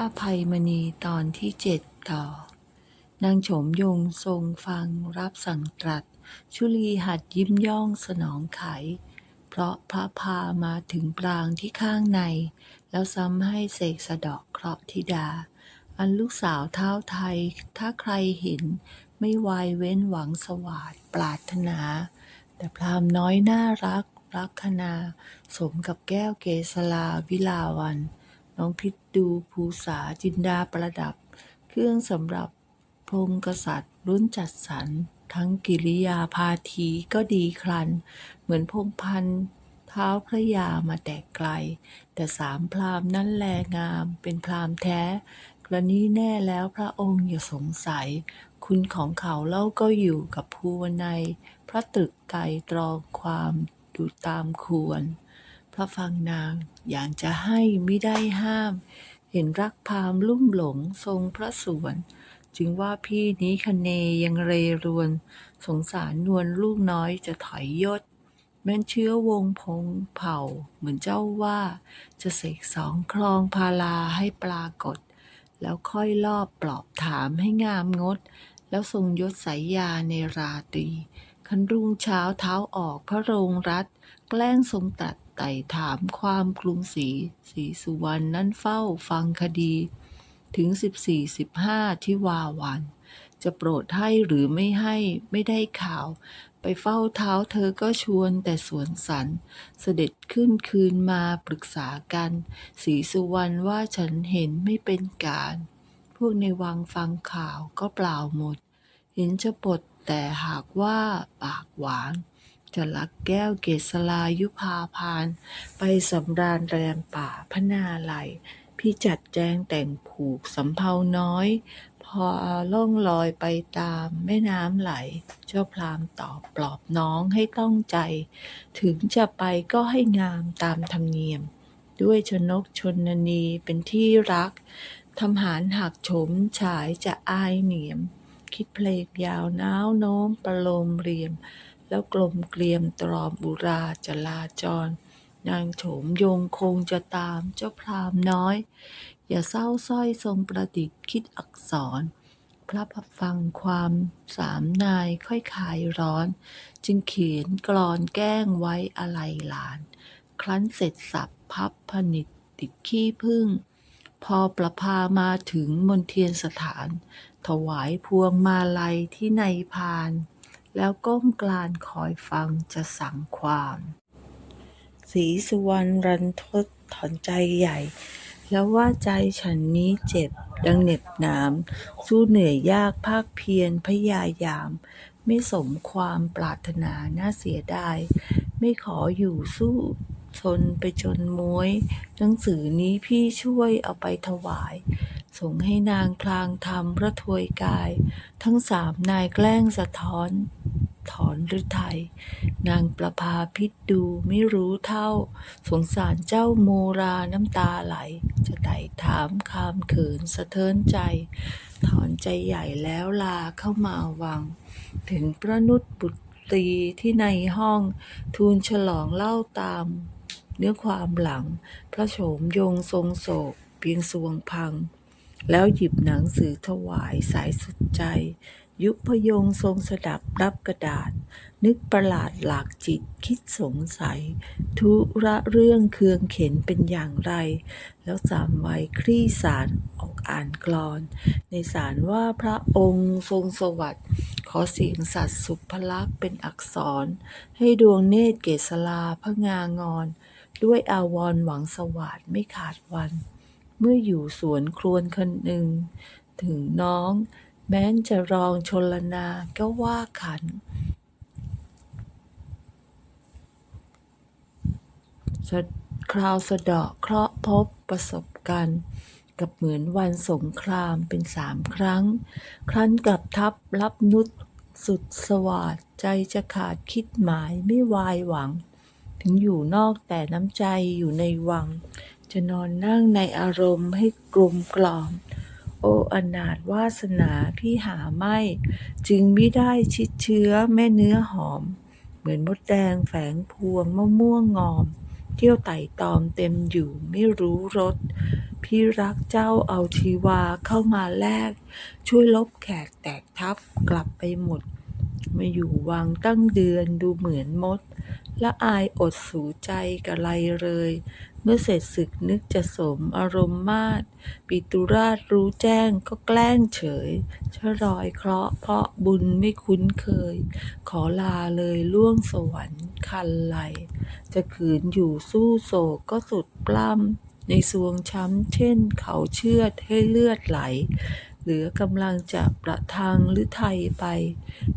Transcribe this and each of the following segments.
ระภัยมณีตอนที่เจ็ดต่อ นางโฉมยงทรงฟังรับสั่งตรัส ชุลีหัดยิ้มย่องสนองไข เพราะพระพามาถึงปรางที่ข้างใน แล้วซ้ำให้เสกสะดอกเคราะห์ธิดา อันลูกสาวเท้าไทย ถ้าใครเห็น ไม่วายเว้นหวังสวาดปรารถนา แต่พรามน้อยน่ารักรักคณาสมกับแก้วเกษลาวิลาวัน น้องพิษดูภูษาจินดาประดับ เครื่องสำหรับพงกษัตริย์รุ่นจัดสรร ทั้งกิริยาพาทีก็ดีครัน เหมือนพงพันเท้าพระยามาแต่ไกล แต่สามพรามนั้นแลงามเป็นพรามแท้ กระนี้แน่แล้วพระองค์อย่าสงสัย คุณของเขาเล่าก็อยู่กับภูวนัย พระตรึกไตรตรองความดูตามควร พระฟังนางอย่างจะให้ไม่ได้ห้าม เห็นรักพามลุ่มหลงทรงพระสวน จึงว่าพี่นี้คเนยังเรรวน สงสารนวลลูกน้อยจะถอยยศ แม้นเชื้อวงพงเผ่าเหมือนเจ้าว่า จะเสกสองคลองพาลาให้ปรากฏ แล้วค่อยลอบปลอบถามให้งามงด แล้วทรงยศสายยาในราตรีคันรุ่งเช้าเท้าออกพระโรงรัฐ แกล้งทรงตัด ไต่ถามความกรุงศรีศรีสุวรรณนั้นเฝ้าฟังคดี ถึงสิบสี่สิบห้าที่วาวัน จะโปรดให้หรือไม่ให้ไม่ได้ข่าว ไปเฝ้าเท้าเธอก็ชวนแต่สวนสัน เสด็จขึ้นคืนมาปรึกษากันศรีสุวรรณว่าฉันเห็นไม่เป็นการ พวกในวังฟังข่าวก็เปล่าหมด เห็นจะปลดแต่หากว่าปากหวาน จะลักแก้วเกษลายุพาพาน ไปสำราญแรมป่าพนาไหลพี่จัดแจงแต่งผูกสำเภาน้อย พอล่องลอยไปตามแม่น้ำไหล เจ้าพรามตอบปลอบน้องให้ต้องใจ ถึงจะไปก็ให้งามตามธรรมเนียม ด้วยชนกชนนีเป็นที่รักทำหารหักโฉมฉายจะอายเหนียม คิดเพลงยาวน้าวโน้มประโลมเรียม แล้วกลมเกลียมตรอมบุราจลาจร นางโฉมยงคงจะตามเจ้าพรามน้อย อย่าเศร้าสร้อยทรงประดิษฐ์คิดอักษร พระพับฟังความสามนายค่อยคายร้อน จึงเขียนกรอนแกล้งไว้อะไรหลาน ครั้นเสร็จสับพับผนิตติดขี้พึ่ง พอประพามาถึงมนเทียนสถาน ถวายพวงมาลัยที่ในพาน แล้วก้มกลานคอยฟังจะสั่งความสีสุวรรณรันทดถอนใจใหญ่ แล้วว่าใจฉันนี้เจ็บ ดังเหน็บหนามสู้เหนื่อยยากภาคเพียรพยายาม ไม่สมความปรารถนาน่าเสียดาย ไม่ขออยู่สู้ทนไปจนม้วย หนังสือนี้พี่ช่วยเอาไปถวาย ส่งให้นางคลางทำพระถวยกาย ทั้งสามนายแกล้งสะท้อน ถอนฤทัยนางประภาพิษดูไม่รู้เท่า สงสารเจ้าโมราน้ำตาไหล จะไต่ถามคามเขินสะเทินใจ ถอนใจใหญ่แล้วลาเข้ามาวัง ถึงพระนุษบุตรีที่ในห้องทูลฉลองเล่าตาม เนื้อความหลัง พระโฉมยงทรงโศก เพียงสวงพัง แล้วหยิบหนังสือถวายสายสุดใจ ยุพยงทรงสดับรับกระดาษ นึกประหลาดหลากจิตคิดสงสัย ทุระเรื่องเคืองเข็นเป็นอย่างไร แล้วสามวัยคลี่สารออกอ่านกลอน ในสารว่าพระองค์ทรงสวัสดิ์ขอเสียงสัตว์สุภลักษณ์เป็นอักษร ให้ดวงเนตรเกษลาพระงางอน ด้วยอาวรหวังสวัสดิ์ไม่ขาดวัน เมื่ออยู่สวนครวนคนหนึ่ง ถึงน้อง แม้นจะรองชลนาก็ว่าขัน คราวสะเดาะเคราะห์พบประสบกัน กับเหมือนวันสงครามเป็นสามครั้ง ครั้นกลับทับรับนุษสุดสวาดใจจะขาดคิดหมายไม่วายหวัง ถึงอยู่นอกแต่น้ำใจอยู่ในวัง จะนอนนั่งในอารมณ์ให้กลมกล่อม โอ้อนาถวาสนาพี่หาไม่ จึงไม่ได้ชิดเชื้อแม่เนื้อหอม เหมือนมดแดงแฝงพวงมะม่วงงอม เที่ยวไต่ตอมเต็มอยู่ไม่รู้รสพี่รักเจ้าเอาชีวาเข้ามาแลก ช่วยลบแขกแตกทับกลับไปหมด มาอยู่วังตั้งเดือนดูเหมือนมด ละอายอดสูใจกะไรเลย เมื่อเสร็จศึกนึกจะสมอารมณ์มาดปิตุราชรู้แจ้งก็แกล้งเฉยชะรอยเคราะห์เพราะบุญไม่คุ้นเคย ขอลาเลยล่วงสวรรค์คันไหล จะขืนอยู่สู้โศกก็สุดปล้ำในสวงช้ำเช่นเขาเชือดให้เลือดไหลเหลือกำลังจะประทังหรือไทยไป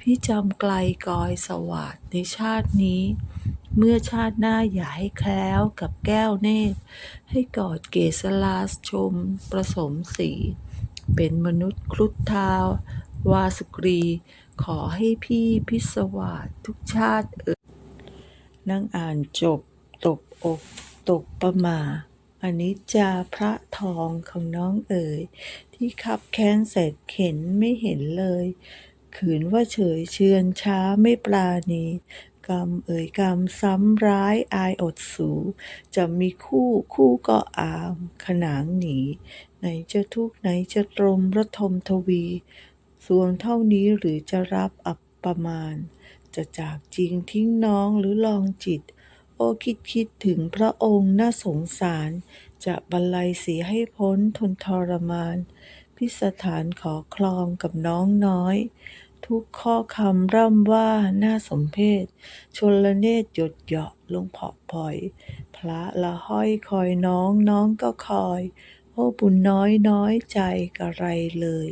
พี่จำไกลกอยสวัสดในชาตินี้ เมื่อชาติหน้าอย่าให้แคล้วกับแก้วเนตร ให้กอดเกศลาชมประสมสี เป็นมนุษย์ครุฑทาว วาสกรี ขอให้พี่พิศวาสทุกชาติเอ่ยนั่งอ่านจบ ตบอกตกประมาอันนี้จาพระทองของน้องเอ๋ย ที่ขับแค้นแสนเข็นไม่เห็นเลย ขืนว่าเฉยเชือนช้าไม่ปราณี กรรมเอ่ยกรรมซ้ำร้ายอายอดสู จะมีคู่คู่ก็อามขนางหนีไหนจะทุกข์ไหนจะตรมระทมทวีส่วนเท่านี้หรือจะรับอับประมาณ จะจากจริงทิ้งน้องหรือลองจิต โอ้คิดคิดถึงพระองค์น่าสงสาร จะบรรลัยเสียให้พ้นทนทรมาน พิสถานขอคลองกับน้องน้อย ทุกข้อคำร่ำว่าน่าสมเพช ชนละเนตรหยดเหยาะลงเผาะพลอย พระละห้อยคอยน้องน้องก็คอย โอ้บุญน้อยน้อยใจกะไรเลย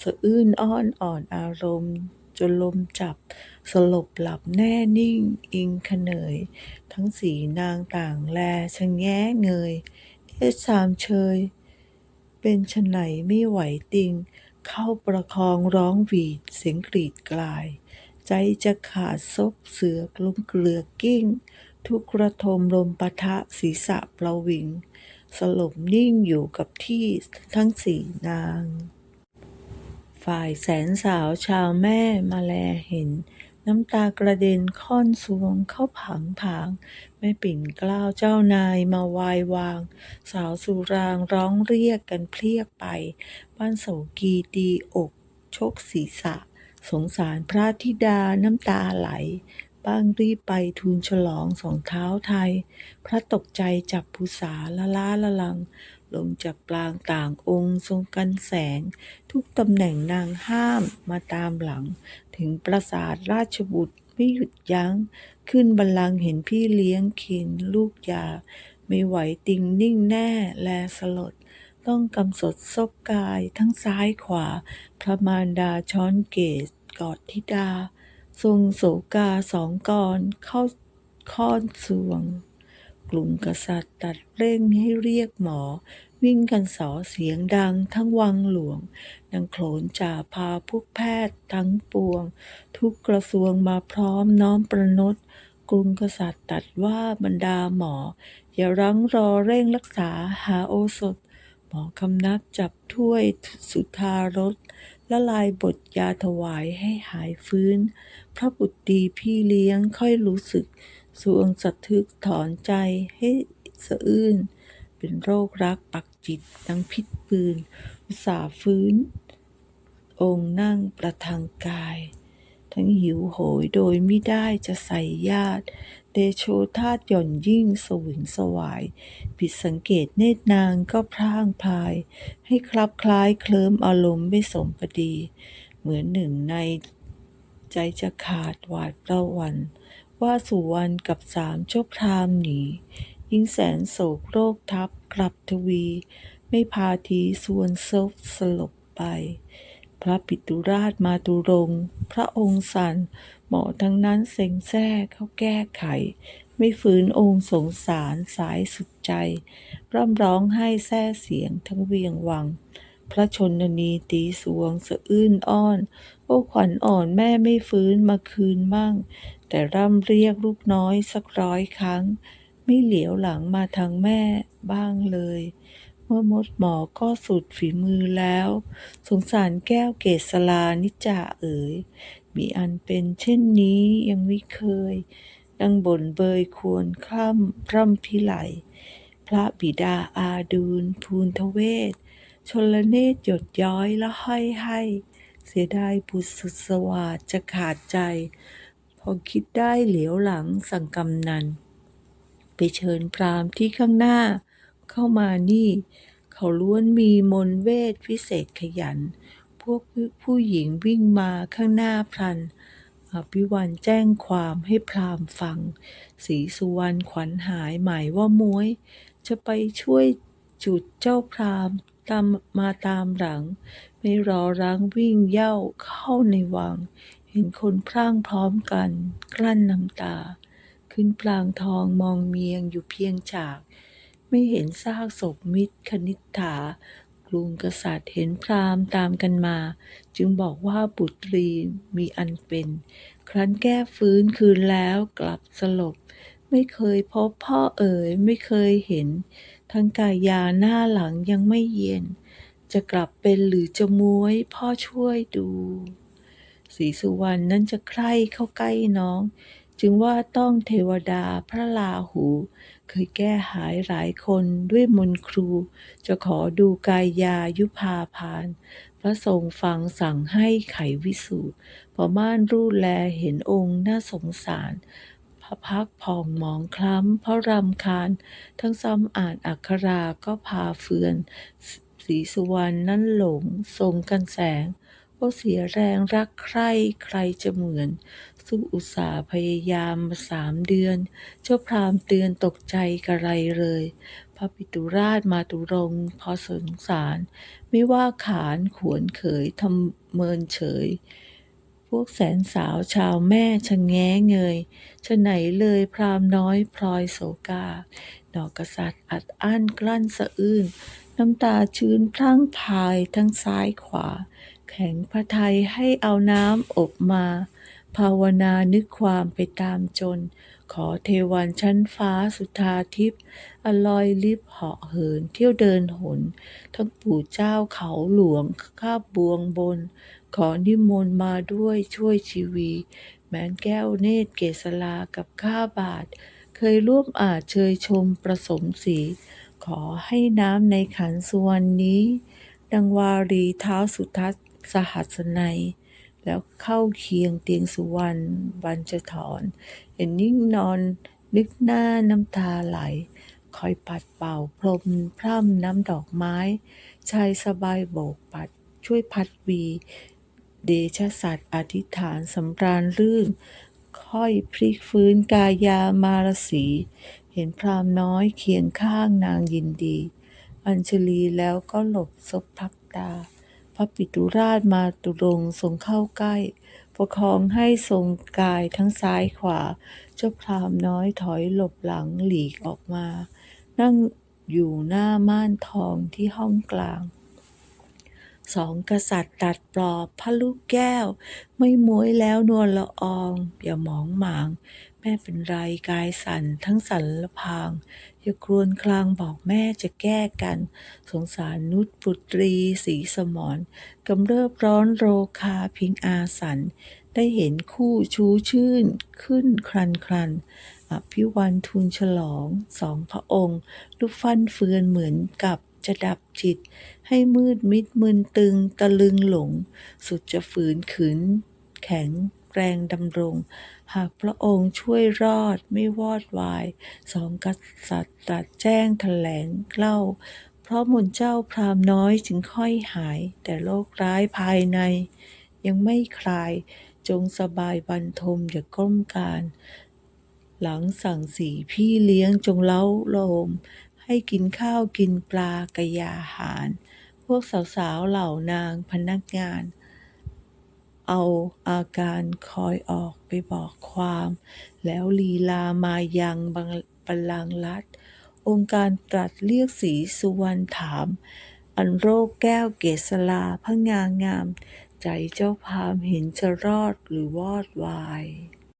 สะอื้นอ้อนอ่อนอารมณ์จนลมจับ สลบหลับแน่นิ่งอิงขเนย ทั้งสีนางต่างแลชะแง้เงย เอสามเชย เป็นชะไหนไม่ไหวติง เข้าประคองร้องหวีดเสียงกรีดกลาย ใจจะขาดซบเสือกล้มเกลือกิ้ง ทุกกระทมลมปะทะศีรษะประวิง สลบนิ่งอยู่กับที่ทั้งสี่นาง ฝ่ายแสนสาวชาวแม่มาแลเห็น น้ำตากระเด็นค่อนสวงเข้าผังผางแม่ปิ่นกล้าวเจ้านายมาวายวาง สาวสุรางร้องเรียกกันเพลียกไป บ้านโสกีตีอก ชกศีรษะ สงสารพระธิดาน้ำตาไหล บ้างรีบไปทูลฉลองสองเท้าไทย พระตกใจจับภูษาละล้าละลัง ลงจากปลางต่างองค์ทรงกันแสง ทุกตำแหน่งนางห้ามมาตามหลัง ถึงปราสาทราชบุตรไม่หยุดยัง้ง ขึ้นบัลลังก์เห็นพี่เลี้ยงเข็นลูกยา ไม่ไหวติงนิ่งแน่แลสลด ต้องกำสดซบกายทั้งซ้ายขวา พระมารดาช้อนเกศกอดธิดา ทรงโศกาสองกรเข้าค้อนสวง กลุ่มกษัตริย์ตัดเร่งให้เรียกหมอ วิ่งกันสอเสียงดังทั้งวังหลวงนางโขนจ่าพาพวกแพทย์ทั้งปวง ทุกกระทรวงมาพร้อมน้อมประนตกรุงกษัตริย์ตัดว่าบรรดาหมอ อย่ารั้งรอเร่งรักษาหาโอสถ หมอคำนับจับถ้วยสุธารสละลายบทยาถวายให้หายฟื้น พระบุตรดีพี่เลี้ยงค่อยรู้สึก สวงสะทึกถอนใจให้สะอื้น เป็นโรครักปักจิตดังพิษปืน อุตสาฟื้น องค์นั่งประทังกาย ทั้งหิวโหยโดยไม่ได้จะใส่ญาติเดโชธาตหย่อนยิ่งสวิงสวาย ผิดสังเกตเนตรนางก็พร่างพราย ให้คลับคล้ายเคลิ้มอารมณ์ไม่สมปดี เหมือนหนึ่งในใจจะขาดหวาดระวัน ว่าสุวรรณกับสามเจ้าพรามหนียิ่งแสนโศกโรคทับกลับทวี ไม่พาทีส่วนซบสลบไป พระปิตุราชมาตุรงพระองค์สันหมอทั้งนั้นเซ็งแซ่เข้าแก้ไข ไม่ฝืนองค์สงสารสายสุดใจ ร่ำร้องให้แซ่เสียงทั้งเวียงวัง พระชนนีตีสวงสะอื้นอ้อน โอ้ขวัญอ่อนแม่ไม่ฟื้นมาคืนมั่ง แต่ร่ำเรียกลูกน้อยสักร้อยครั้ง ไม่เหลียวหลังมาทางแม่บ้างเลย เมื่อมดหมอก็สุดฝีมือแล้ว สงสารแก้วเกษลานิจ่าเอ๋ย มีอันเป็นเช่นนี้ยังไม่เคย ดังบ่นเบยควรคล่ำร่ำพิไหล พระบิดาอาดูลภูนทเวศ ชนละเนตรหยดย้อยและห้อยให้ เสียดายบุตรสุดสวาจะขาดใจ พอคิดได้เหลียวหลังสั่งกำนัน ไปเชิญพราหมณ์ที่ข้างหน้า เข้ามานี่ เขาล้วนมีมนเวทพิเศษขยัน พวกผู้หญิงวิ่งมาข้างหน้าพลันอภิวันแจ้งความให้พราหมณ์ฟังศรีสุวรรณขวัญหายหมายว่าม้วย จะไปช่วยจุดเจ้าพราหมณ์ ตามมาตามหลัง ไม่รอรังวิ่งเหย่าเข้าในวัง เห็นคนพร่างพร้อมกัน กลั้นน้ำตา ขึ้นปลางทองมองเมียงอยู่เพียงฉาก ไม่เห็นซากศพมิตรคณิษฐากรุงกษัตริย์เห็นพราหมณ์ตามกันมา จึงบอกว่าบุตรีมีอันเป็น ครั้นแก้ฟื้นคืนแล้วกลับสลบ ไม่เคยพบพ่อเอ๋ยไม่เคยเห็น ทั้งกายาหน้าหลังยังไม่เย็น จะกลับเป็นหรือจะม้วยพ่อช่วยดูศรีสุวรรณนั้นจะใคร่เข้าใกล้น้อง จึงว่าต้องเทวดาพระลาหู เคยแก้หายหลายคนด้วยมนครู จะขอดูกายยายุพาพาน พระทรงฟังสั่งให้ไขวิสูตรพอม่านรูดแลเห็นองค์น่าสงสาร พพักผ่องหมองคล้ำเพราะรำคาญ ทั้งซ้ำอ่านอักขราก็พาเฟือนศรีสุวรรณนั้นหลงทรงกันแสงว่าเสียแรงรักใครใครจะเหมือน สู้อุตสาห์พยายามมาสามเดือน เจ้าพรามเตือนตกใจกระไรเลย พระปิตุราชมาตุรงพอสงสาร ไม่ว่าขานขวนเขยทำเมินเฉย พวกแสนสาวชาวแม่ชะแง้เงยชะไหนเลยพรามน้อยพลอยโศกาดอกกษัตริย์อัดอั้นกลั้นสะอื้นน้ำตาชื้นพรั่งพายทั้งซ้ายขวา แข็งพระทัยให้เอาน้ำอบมา ภาวนานึกความไปตามจน ขอเทวันชั้นฟ้าสุธาทิพย์อลอยลิบเหาะเหินเที่ยวเดินหน ทั้งปู่เจ้าเขาหลวงข้าบวงบน ขอนิมนต์มาด้วยช่วยชีวี แม้นแก้วเนตรเกษลากับข้าบาท เคยร่วมอาจเชยชมประสมสีขอให้น้ำในขันสุวรรณนี้ ดังวารีเท้าสุทัศสหัสนัย แล้วเข้าเคียงเตียงสุวรรณวันจะถอน เห็นนิ่งนอนนึกหน้าน้ำตาไหล คอยปัดเป่าพรมพร่ำน้ำดอกไม้ ชายสบายโบกปัดช่วยพัดวี เดชสัตว์อธิษฐานสำราญรื่น ค่อยพลิกฟื้นกายามารสี เห็นพรามน้อยเคียงข้างนางยินดี อัญชลีแล้วก็หลบซบพักตา พระปิตุราชมาตุรงทรงเข้าใกล้ ประคองให้ทรงกายทั้งซ้ายขวา เจ้าพรามน้อยถอยหลบหลังหลีกออกมา นั่งอยู่หน้าม่านทองที่ห้องกลาง สองกษัตริย์ตัดปลอบพระลูกแก้ว ไม่ม้วยแล้วนวลละออง อย่าหมองหมาง แม่เป็นไรกายสั่นทั้งสันละพาง อย่าครวญครางบอกแม่จะแก้กัน สงสารนุชปุตรีสีสมรกำเริบร้อนโรคาพิงอาสัน ได้เห็นคู่ชูชื่นขึ้นครันครันอภิวันทูลฉลองสองพระองค์ ลูกฟันเฟือนเหมือนกับ จะดับจิต ให้มืดมิดมึนตึงตะลึงหลง สุดจะฝืนขืน แข็งแรงดำรง หากพระองค์ช่วยรอดไม่วอดวาย สองกษัตริย์ตรัสแจ้งแถลงเล่า เพราะมนเจ้าพรามน้อยจึงค่อยหาย แต่โรคร้ายภายใน ยังไม่คลาย จงสบายบรรทมอย่าก้มการ หลังสั่งสีพี่เลี้ยงจงเล้าโลม ให้กินข้าวกินปลากะยาหาร พวกสาวๆเหล่านางพนักงาน เอาอาการคอยออกไปบอกความ แล้วลีลามายังบังบัลลังก์รัฐองค์การตรัสเรียกสีสุวรรณถาม อันโรคแก้วเกษลาพะงางาม ใจเจ้าพามเห็นจะรอดหรือวอดวาย